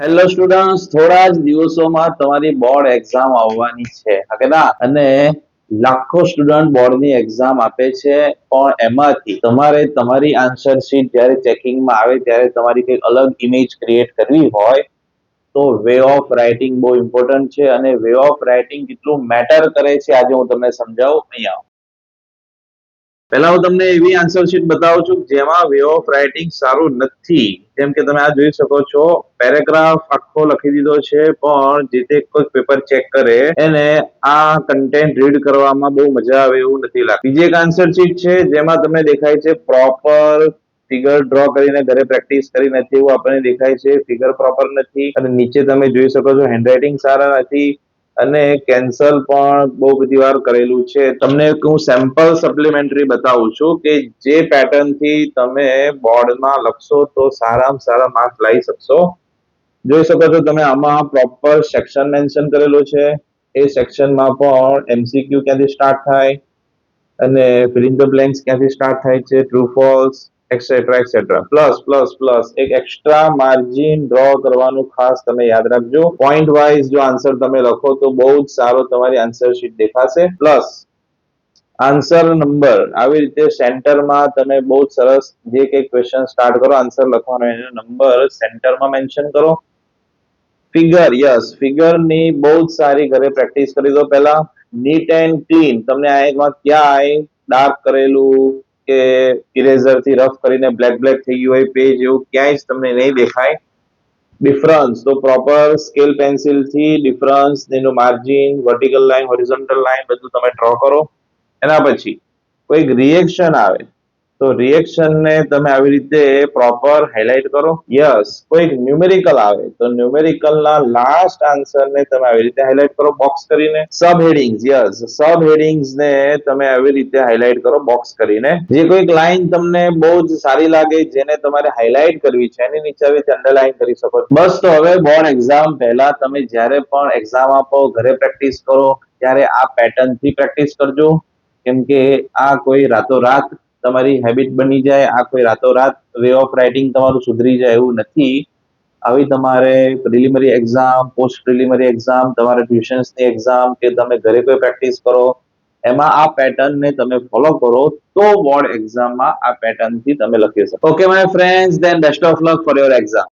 Hello students થોડા જ દિવસોમાં તમારી બોર્ડ એક્ઝામ આવવાની છે હકેના અને લાખો સ્ટુડન્ટ બોર્ડની એક્ઝામ આપે છે, પણ એમાંથી તમારે તમારી આન્સર શીટ જ્યારે ચેકિંગમાં આવે ત્યારે તમારી કંઈક અલગ ઇમેજ ક્રિએટ કરવી હોય, તો વે ઓફ રાઇટિંગ બહુ ઇમ્પોર્ટન્ટ છે અને વે ઓફ રાઇટિંગ કેટલું મેટર કરે છે આજે હું તમને સમજાવું, અહીંયા. પહેલા હું તમને એવી આન્સર શીટ બતાવું છું, જેમાં વે ઓફ રાઇટિંગ સારું નથી. જેમ કે તમે આ જોઈ શકો છો પેરેગ્રાફ આખો લખી દીધો છે, પણ જે તે કોઈ પેપર ચેક કરે, એને આ કન્ટેન્ટ રીડ કરવામાં બહુ મજા આવે એવું નથી લાગતું. બીજી એક આન્સર શીટ છે, જેમાં તમને દેખાય છે પ્રોપર ફિગર ડ્રો કરીને ઘરે પ્રેક્ટિસ કરી નથી એવું આપણને દેખાય છે ફિગર પ્રોપર નથી. અને નીચે તમે જોઈ શકો છો હેન્ડરાઇટિંગ સારા નથી. અને કેન્સલ પણ બહુ બધી વાર કરેલું છે. તમને હું સેમ્પલ સપ્લિમેન્ટરી બતાવું છું કે જે પેટર્નથી તમે બોર્ડમાં લખશો તો સારામાં સારા માર્ક લાવી શકશો. જોઈ શકો છો તમે આમાં પ્રોપર સેક્શન મેન્શન કરેલું છે. એ સેક્શનમાં પણ એમસીક્યુ ક્યાંથી સ્ટાર્ટ થાય? અને ફિલિંગ ધ બ્લેન્ક્સ ક્યાંથી સ્ટાર્ટ થાય છે? True false etcetera etcetera plus plus plus એક એક્સ્ટ્રા માર્જિન ડ્રો કરવાનું ખાસ તમે યાદ રાખજો. પોઈન્ટ વાઇઝ જો આન્સર તમે લખો તો બહુ જ સારો તમારી આન્સર શીટ દેખાશે. પ્લસ આન્સર નંબર આવી રીતે સેન્ટરમાં તમે બહુ જ સરસ જે કંઈક ક્વેશ્ચન સ્ટાર્ટ કરો આન્સર લખવાનો એનો નંબર સેન્ટરમાં મેન્શન કરો. ફિગર યસ ફિગરની બહુ જ સારી ઘરે પ્રેક્ટિસ કરી દો પહેલા. નીટ એન્ડ ક્લીન તમને આ એકમાં ક્યાંય ડાર્ક કરેલું. કે ઇરેઝરથી રફ કરીને બ્લેક બ્લેક થઈ ગયું હોય પેજ એવું ક્યાંય જ તમને નહીં દેખાય. ડિફરન્સ તો પ્રોપર સ્કેલ પેન્સિલથી ડિફરન્સ એનું margin vertical line horizontal line બધું તમે ડ્રો કરો. એના પછી કોઈક રિએક્શન આવે તો રિએક્શનને તમે આવી રીતે પ્રોપર હાઇલાઇટ કરો. યસ કોઈક ન્યુમેરિકલ આવે. તો ન્યુમેરિકલના લાસ્ટ આન્સરને તમે આવી રીતે હાઇલાઇટ કરો બોક્સ કરીને. સબ હેડિંગ્સ યસ સબ હેડિંગ્સને તમે આવી રીતે હાઇલાઇટ કરો બોક્સ કરીને. જે કોઈક લાઈન તમને બહુ જ સારી લાગે, જેને તમારે હાઇલાઇટ કરવી છે, એની નીચે આવી અંડરલાઈન કરી શકો બસ તો હવે બોર્ડ એક્ઝામ પહેલા તમે જ્યારે પણ એક્ઝામ આપો, ઘરે પ્રેક્ટિસ કરો, ત્યારે આ પેટર્નથી પ્રેક્ટિસ કરજો. કેમ કે આ કોઈ રાતોરાત તમારી હેબિટ બની જાય, આ કોઈ રાતોરાત વે ઓફ રાઇટિંગ તમારું સુધરી જાય એવું નથી. આવી તમારે preliminary exam post preliminary exam તમારે ટ્યુશન્સની એક્ઝામ કે તમે ઘરે કોઈ પ્રેક્ટિસ કરો, એમાં આ પેટર્નને તમે ફોલો કરો, તો બોર્ડ એક્ઝામમાં આ પેટર્નથી તમે લખી શકો. Okay my friends then best of luck for your exam